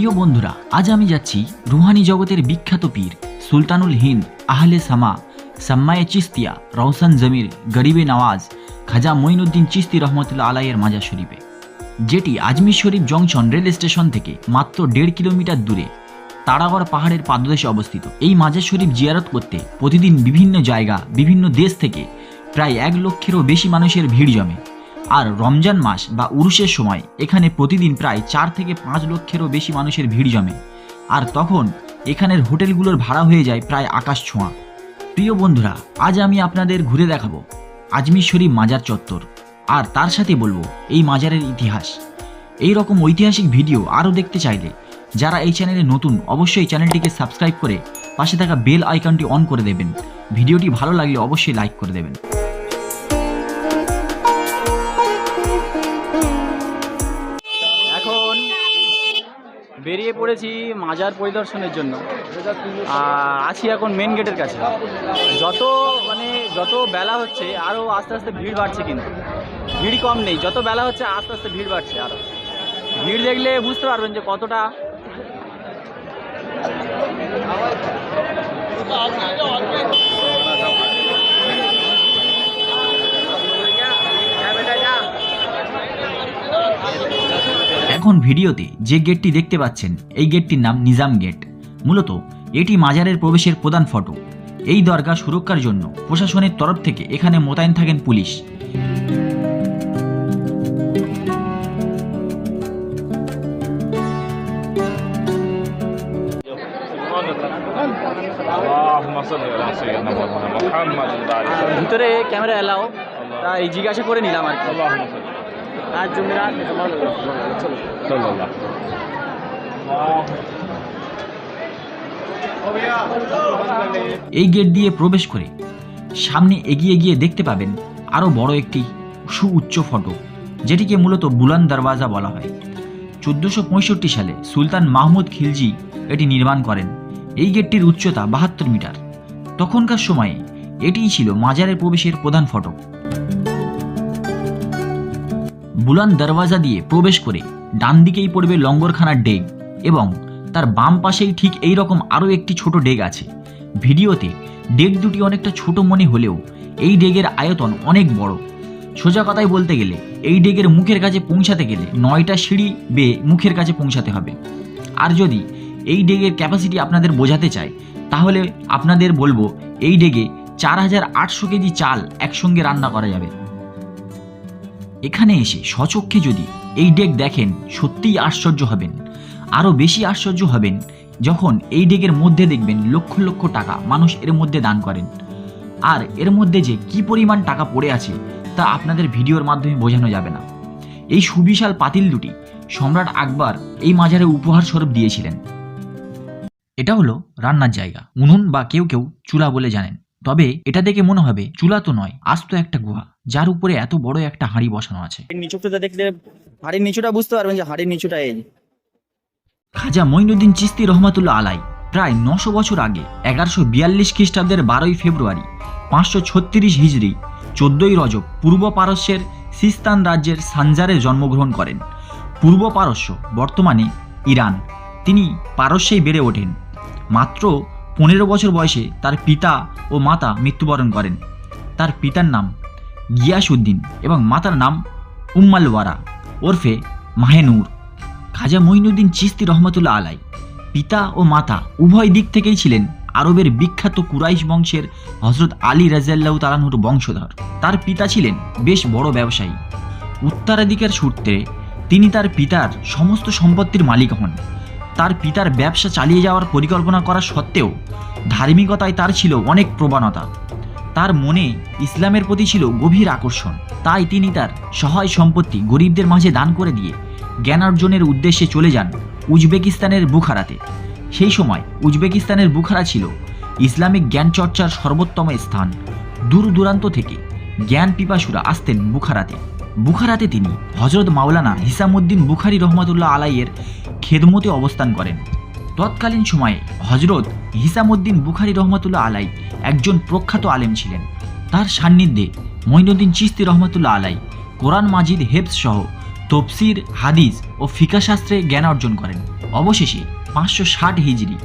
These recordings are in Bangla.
প্রিয় বন্ধুরা, আজ আমি যাচ্ছি রুহানি জগতের বিখ্যাত পীর সুলতানুল হিন্দ আহলে সামা, সাম্মায়ে চিস্তিয়া, রওশন জমির গরিবে নওয়াজ, খাজা মঈনুদ্দিন চিস্তি রহমতুল্লা আলাইয়ের মাজার শরীফে। যেটি Ajmer Sharif junction rail station থেকে মাত্র দেড় কিলোমিটার দূরে তারাগড় পাহাড়ের পাদদেশে অবস্থিত। এই মাজার শরীফ জিয়ারত করতে প্রতিদিন বিভিন্ন জায়গা, বিভিন্ন দেশ থেকে প্রায় এক লক্ষেরও বেশি মানুষের ভিড় জমে। আর রমজান মাস বা উরুষের সময় এখানে প্রতিদিন প্রায় চার থেকে পাঁচ লক্ষেরও বেশি মানুষের ভিড় জমে। আর তখন এখানের হোটেলগুলোর ভাড়া হয়ে যায় প্রায় আকাশ ছোঁয়া। প্রিয় বন্ধুরা, আজ আমি আপনাদের ঘুরে দেখাবো আজমির শরীফ মাজার চত্বর। আর তার সাথে বলব এই মাজারের ইতিহাস। এই রকম ঐতিহাসিক ভিডিও আরও দেখতে চাইলে যারা এই চ্যানেলে নতুন, অবশ্যই চ্যানেলটিকে সাবস্ক্রাইব করে পাশে থাকা বেল আইকনটি অন করে দেবেন। ভিডিওটি ভালো লাগলে অবশ্যই লাইক করে দেবেন। বেরিয়ে পড়েছি মাজার পরিদর্শনের জন্য। আছি এখন মেন গেটের কাছে। যত মানে যত বেলা হচ্ছে আরও আস্তে আস্তে ভিড় বাড়ছে কিন্তু। ভিড় কম নেই, যত বেলা হচ্ছে, আস্তে আস্তে ভিড় বাড়ছে আরও ভিড় দেখলে বুঝতে পারবেন যে কতটা এখন ভিডিওতে যে গেটটি দেখতে পাচ্ছেন এই গেটটির নাম নিজাম গেট। মূলত এটি মাজারের প্রবেশের প্রধান ফটো। এই দরগা সুরক্ষার জন্য প্রশাসনের তরফ থেকে এখানে মোতায়েন থাকেন পুলিশ। ভিতরে ক্যামেরা এলাও। তা এই জিজ্ঞাসা করে নিলাম আর কি। এই গেট দিয়ে প্রবেশ করে সামনে এগিয়ে গিয়ে দেখতে পাবেন আরও বড় একটি সুউচ্চ ফটো যেটিকে মূলত বুলান দরওয়াজা বলা হয়। চোদ্দোশো সালে সুলতান মাহমুদ খিলজি এটি নির্মাণ করেন। এই গেটটির উচ্চতা বাহাত্তর মিটার। তখনকার সময়ে এটিই ছিল মাজারের প্রবেশের প্রধান ফটক। বুলান দরওয়াজা দিয়ে প্রবেশ করে ডান দিকেই পড়বে লঙ্গরখানার ডেগ এবং তার বাম পাশেই ঠিক এই রকম আরও একটি ছোট ডেগ আছে। ভিডিওতে ডেগ দুটি অনেকটা ছোট মনে হলেও এই ডেগের আয়তন অনেক বড়। সোজা কথায় বলতে গেলে এই ডেগের মুখের কাছে পৌঁছাতে গেলে নয়টা সিঁড়ি বেয়ে মুখের কাছে পৌঁছাতে হবে। আর যদি এই ডেগের ক্যাপাসিটি আপনাদের বোঝাতে চায়, তাহলে আপনাদের বলব এই ডেগে চার হাজার আটশো কেজি চাল একসঙ্গে রান্না করা যাবে। এখানে এসে স্বচক্ষে যদি এই ডেক দেখেন, সত্যিই আশ্চর্য হবেন। আরও বেশি আশ্চর্য হবেন যখন এই ডেকের মধ্যে দেখবেন লক্ষ লক্ষ টাকা মানুষ এর মধ্যে দান করেন। আর এর মধ্যে যে কি পরিমাণ টাকা পড়ে আছে, তা আপনাদের ভিডিওর মাধ্যমে বোঝানো যাবে না। এই সুবিশাল পাতিল দুটি সম্রাট আকবর এই মাজারে উপহার স্বরূপ দিয়েছিলেন। এটা হলো রান্নার জায়গা। উনুন বা কেউ কেউ চুলা বলে জানেন। তবে এটা দেখে মনে হবে চুলা তো নয় আস্ত একটা গুহা যার উপরে এত বড় একটা হাঁড়ি বসানো আছে। নিচুটা দেখলে হাড়ির নিচুটা বুঝতে পারবেন যে হাড়ির নিচুটা এই। খাজা মঈনুদ্দিন চিস্তি রহমাতুল্লাহ আলাই প্রায় নশো বছর আগে এগারোশো বিয়াল্লিশ খ্রিস্টাব্দের বারোই ফেব্রুয়ারি পাঁচশো ছত্রিশ হিজড়ি চোদ্দই রজব পূর্ব পারস্যের সিস্তান রাজ্যের সানজারে জন্মগ্রহণ করেন। পূর্ব পারস্য বর্তমানে ইরান। তিনি পারস্যেই বেড়ে ওঠেন। মাত্র পনেরো বছর বয়সে তার পিতা ও মাতা মৃত্যুবরণ করেন। তার পিতার নাম গিয়াসউদ্দিন এবং মাতার নাম উম্মাল ওয়ারা ওরফে মাহেনুর। খাজা মঈনুদ্দিন চিস্তি রহমতুল্লাহ আলাই। পিতা ও মাতা উভয় দিক থেকেই ছিলেন আরবের বিখ্যাত কুরাইশ বংশের হজরত আলী রাজিয়াল্লাহ তালানহুর বংশধর। তার পিতা ছিলেন বেশ বড় ব্যবসায়ী। উত্তরাধিকার সূত্রে তিনি তার পিতার সমস্ত সম্পত্তির মালিক হন। তার পিতার ব্যবসা চালিয়ে যাওয়ার পরিকল্পনা করা সত্ত্বেও ধার্মিকতায় তার ছিল অনেক প্রবণতা। তার মনে ইসলামের প্রতি ছিল গভীর আকর্ষণ। তাই তিনি তার সহায় সম্পত্তি গরিবদের মাঝে দান করে দিয়ে জ্ঞানার্জনের উদ্দেশ্যে চলে যান উজবেকিস্তানের বুখারাতে। সেই সময় উজবেকিস্তানের বুখারা ছিল ইসলামিক জ্ঞান চর্চার সর্বোত্তম স্থান। দূর দূরান্ত থেকে জ্ঞান পিপাসুরা আসতেন বুখারাতে। বুখারাতে তিনি হজরত মাওলানা হিসামুদ্দিন বুখারি রহমতুল্লাহ আলাইয়ের খেদমতে অবস্থান করেন। তৎকালীন সময়ে হজরত হিসামুদ্দিন বুখারি রহমতুল্লাহ আলাই একজন প্রখ্যাত আলেম ছিলেন। তার সান্নিধ্যে মঈনুদ্দিন চিস্তি রহমতুল্লাহ আলাই কোরআন মাজিদ হেফস সহ তফসির, হাদিস ও ফিকা শাস্ত্রে জ্ঞান অর্জন করেন। অবশেষে পাঁচশো ষাট হিজড়ি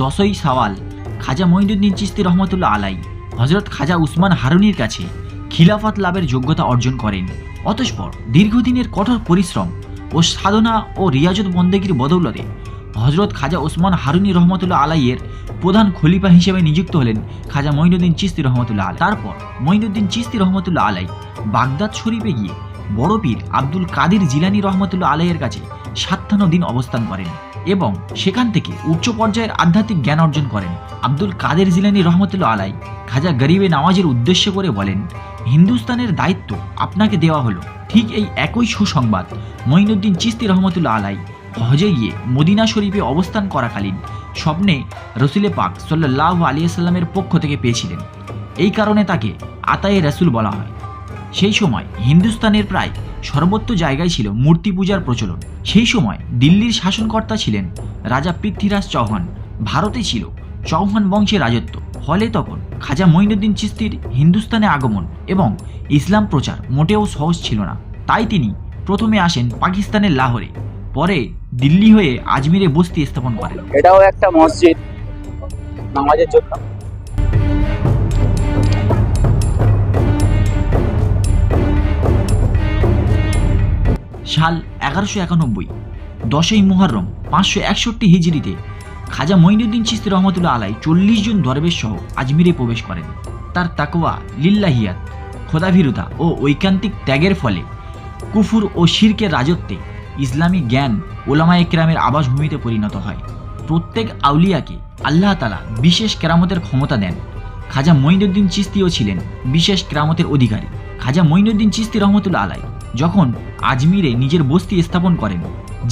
দশই সাওয়াল খাজা মঈনুদ্দিন চিস্তি রহমতুল্লাহ আলাই হজরত খাজা উসমান হারুনির কাছে খিলাফত লাভের যোগ্যতা অর্জন করেন। অতঃপর দীর্ঘদিনের কঠোর পরিশ্রম ও সাধনা ও রিয়াজত বন্দেগীর বদৌলতে হজরত খাজা ওসমান হারুনি রহমতুল্লাহ আলাইয়ের প্রধান খলিফা হিসেবে নিযুক্ত হলেন খাজা মঈনুদ্দিন চিস্তি রহমতুল্লাহ আলাই। তারপর মঈনুদ্দিন চিস্তি রহমতুল্লাহ আলাই বাগদাদ শরীফে গিয়ে বড় পীর আব্দুল কাদির জিলানি রহমতুল্লাহ আলাইয়ের কাছে সাতান্ন দিন অবস্থান করেন এবং সেখান থেকে উচ্চ পর্যায়ের আধ্যাত্মিক জ্ঞান অর্জন করেন। আব্দুল কাদের জিলানি রহমতুল্লাহ আলাই খাজা গরিবে নামাজের উদ্দেশ্য করে বলেন হিন্দুস্তানের দায়িত্ব আপনাকে দেওয়া হলো। ঠিক এই একই সুসংবাদ, মঈনুদ্দিন চিস্তি রহমতুল্লাহ আলাই, হজে গিয়ে মদিনা শরীফে অবস্থান করাকালীন স্বপ্নে রসুলে পাক সাল্লাহ আলিয়াল্লামের পক্ষ থেকে পেয়েছিলেন। এই কারণে তাকে আতায়ে রসুল বলা হয়। সেই সময় হিন্দুস্তানের প্রায় সর্বত্র জায়গায় ছিল মূর্তি পূজার প্রচলন। সেই সময় দিল্লির শাসনকর্তা ছিলেন রাজা পৃথ্বীরাজ চৌহান। ভারতে ছিল চৌহান বংশের রাজত্ব। ফলে তখন খাজা মঈনুদ্দিন চিস্তির হিন্দুস্তানে আগমন এবং ইসলাম প্রচার মোটেও সহজ ছিল না। তাই তিনি প্রথমে আসেন পাকিস্তানের লাহোরে পরে দিল্লি হয়ে আজমিরে বস্তি স্থাপন করেন। এটাও একটা মসজিদ নামাজের জন্য। সাল এগারোশো একানব্বই দশই মুহররম পাঁচশো একষট্টি হিজড়িতে খাজা মঈনুদ্দিন চিস্তি রহমতুল্লাহ আলাই চল্লিশ জন দরবেশ সহ আজমিরে প্রবেশ করেন। তার তাকওয়া লিল্লাহিয়াত, খোদাভীরতা ও ঐকান্তিক ত্যাগের ফলে কুফুর ও শিরকের রাজত্বে ইসলামী জ্ঞান ওলামা একরামের আবাসভূমিতে পরিণত হয়। প্রত্যেক আউলিয়াকে আল্লাহ তালা বিশেষ কেরামতের ক্ষমতা দেন। খাজা মঈনুদ্দিন চিস্তিও ছিলেন বিশেষ কেরামতের অধিকারী। খাজা মঈনুদ্দিন চিস্তি রহমতুল্লাহ আলাই যখন আজমিরে নিজের বস্তি স্থাপন করেন,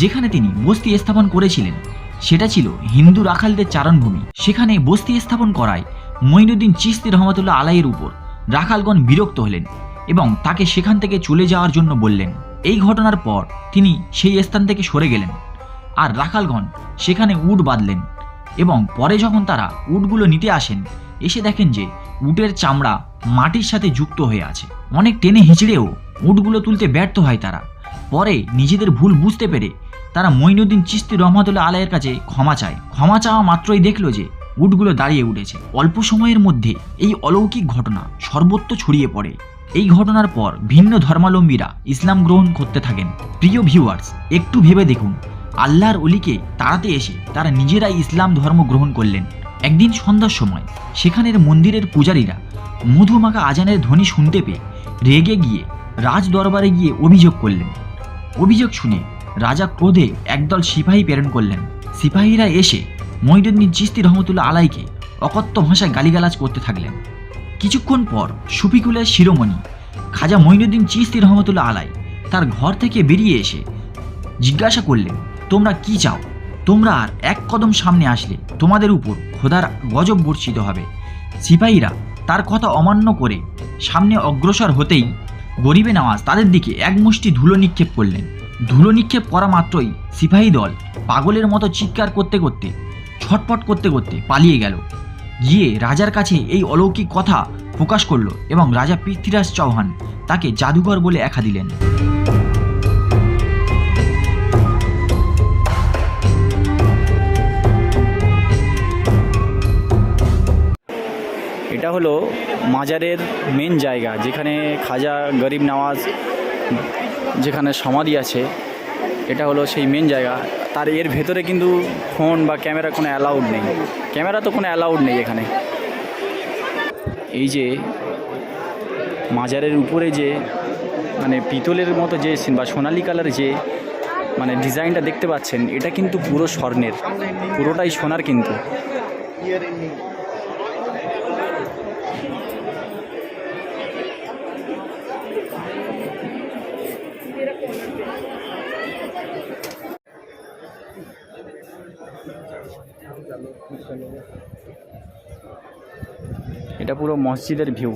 যেখানে তিনি বস্তি স্থাপন করেছিলেন সেটা ছিল হিন্দু রাখালদের চারণভূমি। সেখানে বস্তি স্থাপন করায় মঈনুদ্দিন চিস্তি রহমতুল্লাহ আলাইয়ের উপর রাখালগণ বিরক্ত হলেন এবং তাকে সেখান থেকে চলে যাওয়ার জন্য বললেন। এই ঘটনার পর তিনি সেই স্থান থেকে সরে গেলেন আর রাখালগণ সেখানে উট বাঁধলেন এবং পরে যখন তারা উটগুলো নিতে আসেন, এসে দেখেন যে উটের চামড়া মাটির সাথে যুক্ত হয়ে আছে। অনেক টেনে হিঁচড়েও উটগুলো তুলতে ব্যর্থ হয় তারা। পরে নিজেদের ভুল বুঝতে পেরে তারা মঈনুদ্দিন চিস্তি রহমতুল্লাহ আলাইয়ের কাছে ক্ষমা চায়। ক্ষমা চাওয়া মাত্রই দেখল যে উটগুলো দাঁড়িয়ে উঠেছে। অল্প সময়ের মধ্যে এই অলৌকিক ঘটনা সর্বত্র ছড়িয়ে পড়ে। এই ঘটনার পর ভিন্ন ধর্মাবলম্বীরা ইসলাম গ্রহণ করতে থাকেন। প্রিয় ভিউয়ার্স, একটু ভেবে দেখুন, আল্লাহর অলিকে তাড়াতে এসে তারা নিজেরাই ইসলাম ধর্ম গ্রহণ করলেন। একদিন সন্ধ্যার সময় সেখানের মন্দিরের পূজারীরা মধুমাখা আজানের ধ্বনি শুনতে পেয়ে রেগে গিয়ে রাজ দরবারে গিয়ে অভিযোগ করলেন। অভিযোগ শুনে রাজা ক্রোধে একদল সিপাহী প্রেরণ করলেন। সিপাহীরা এসে মঈনুদ্দিন চিস্তি রহমতুল্লাহ আলাইকে অকথ্য ভাষায় গালিগালাজ করতে থাকলেন। কিছুক্ষণ পর সুফিকুলের শিরোমণি খাজা মঈনুদ্দিন চিস্তি রহমতুল্লাহ আলাই তার ঘর থেকে বেরিয়ে এসে জিজ্ঞাসা করলেন, তোমরা কি চাও? তোমরা আর এক কদম সামনে আসলে তোমাদের উপর খোদার গজব বর্ষিত হবে। সিপাহীরা তার কথা অমান্য করে সামনে অগ্রসর হতেই গরিবে নামাজ তাদের দিকে এক মুষ্টি ধুলো নিক্ষেপ করলেন। ধুলো নিক্ষেপ করা মাত্রই সিপাহী দল পাগলের মতো চিৎকার করতে করতে ছটপট করতে করতে পালিয়ে গেল। গিয়ে রাজার কাছে এই অলৌকিক কথা প্রকাশ করল এবং রাজা পৃথ্বীরাজ চৌহান তাকে জাদুঘর বলে একা দিলেন। এটা হলো মাজারের মেন জায়গা, যেখানে খাজা গরিব নওয়াজ যেখানে সমাধি আছে, এটা হলো সেই মেন জায়গা। তার এর ভেতরে কিন্তু ফোন বা ক্যামেরা কোনো অ্যালাউড নেই। ক্যামেরা তো কোনো অ্যালাউড নেই এখানে। এই যে মাজারের উপরে যে মানে পিতলের মতো যে বা সোনালি কালার যে মানে ডিজাইনটা দেখতে পাচ্ছেন, এটা কিন্তু পুরো স্বর্ণের। পুরোটাই সোনার কিন্তু। এটা পুরো মসজিদের ভিউ।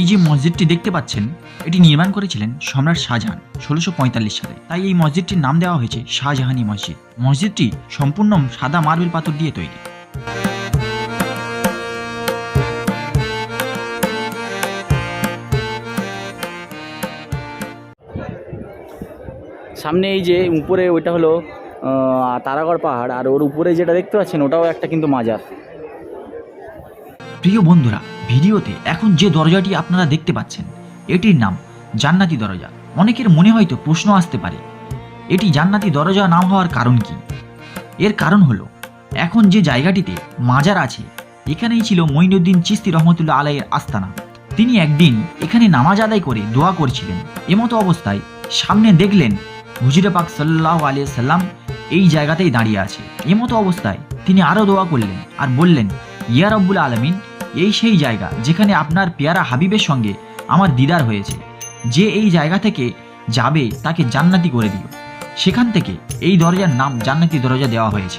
এই যে মসজিদটি দেখতে পাচ্ছেন এটি নির্মাণ করেছিলেন সম্রাট শাহজাহান ষোলোশো পঁয়তাল্লিশ সালে। তাই এই মসজিদটির নাম দেওয়া হয়েছে শাহজাহানি মসজিদ। মসজিদটি সম্পূর্ণ সাদা মার্বেল পাথর দিয়ে তৈরি। সামনে এই যে উপরে ওইটা হলো তারাগড় পাহাড় আর ওর উপরে যেটা দেখতে পাচ্ছেন, ওটাও একটা কিন্তু মাজার। প্রিয় বন্ধুরা, ভিডিওতে এখন যে দরজাটি আপনারা দেখতে পাচ্ছেন, এটির নাম জান্নাতি দরজা। অনেকের মনে হয়তো প্রশ্ন আসতে পারে, এটি জান্নাতি দরজা নাম হওয়ার কারণ কি? এর কারণ হলো, এখন যে জায়গাটিতে মাজার আছে, এখানেই ছিল মঈনুদ্দিন চিস্তি রহমতুল্লাহ আলাইয়ের আস্তানা। তিনি একদিন এখানে নামাজ আদায় করে দোয়া করছিলেন। এমতো অবস্থায় সামনে দেখলেন হুজুরে পাক সাল্লাহ আলিয়া সাল্লাম এই জায়গাতেই দাঁড়িয়ে আছে। এমতো অবস্থায় তিনি আরও দোয়া করলেন আর বললেন, ইয়া রব্বুল আলমিন, এই সেই জায়গা যেখানে আপনার পেয়ারা হাবিবের সঙ্গে আমার দিদার হয়েছে। যে এই জায়গা থেকে যাবে তাকে জান্নাতি করে দিও। সেখান থেকে এই দরজার নাম জান্নাতি দরজা দেওয়া হয়েছে।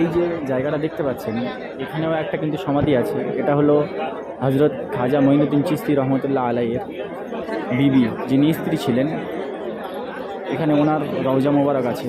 এই যে জায়গাটা দেখতে পাচ্ছেন, এখানেও একটা কিন্তু সমাধি আছে। এটা হলো হজরত খাজা মঈনুদ্দিন চিস্তি রহমতুল্লাহ আলাইয়ের বিবি, যিনি স্ত্রী ছিলেন। এখানে ওনার রওজা মোবারক আছে।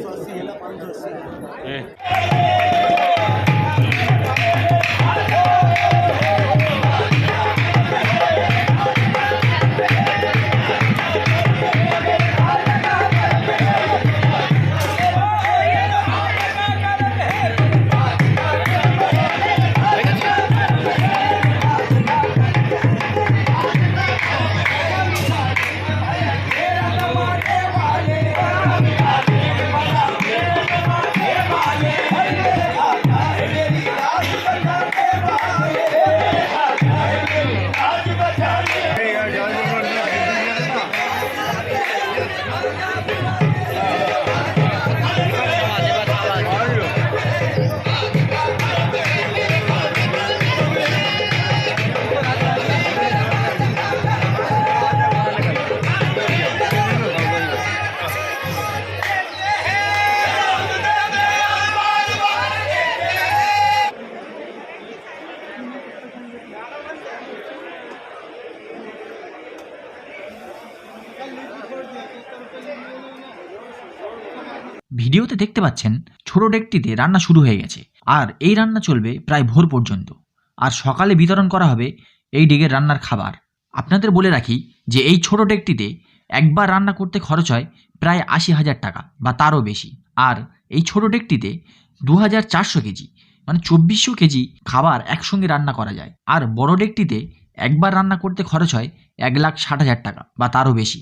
ভিডিওতে দেখতে পাচ্ছেন ছোট ডেকটিতে রান্না শুরু হয়ে গেছে। আর এই রান্না চলবে প্রায় ভোর পর্যন্ত। আর সকালে বিতরণ করা হবে এই ডেকের রান্নার খাবার। আপনাদের বলে রাখি যে এই ছোট ডেকটিতে একবার রান্না করতে খরচ হয় প্রায় আশি হাজার টাকা বা তারও বেশি। আর এই ছোট ডেকটিতে দু হাজার চারশো কেজি মানে চব্বিশশো কেজি খাবার একসঙ্গে রান্না করা যায়। আর বড় ডেকটিতে একবার রান্না করতে খরচ হয় এক লাখ ষাট হাজার টাকা বা তারও বেশি।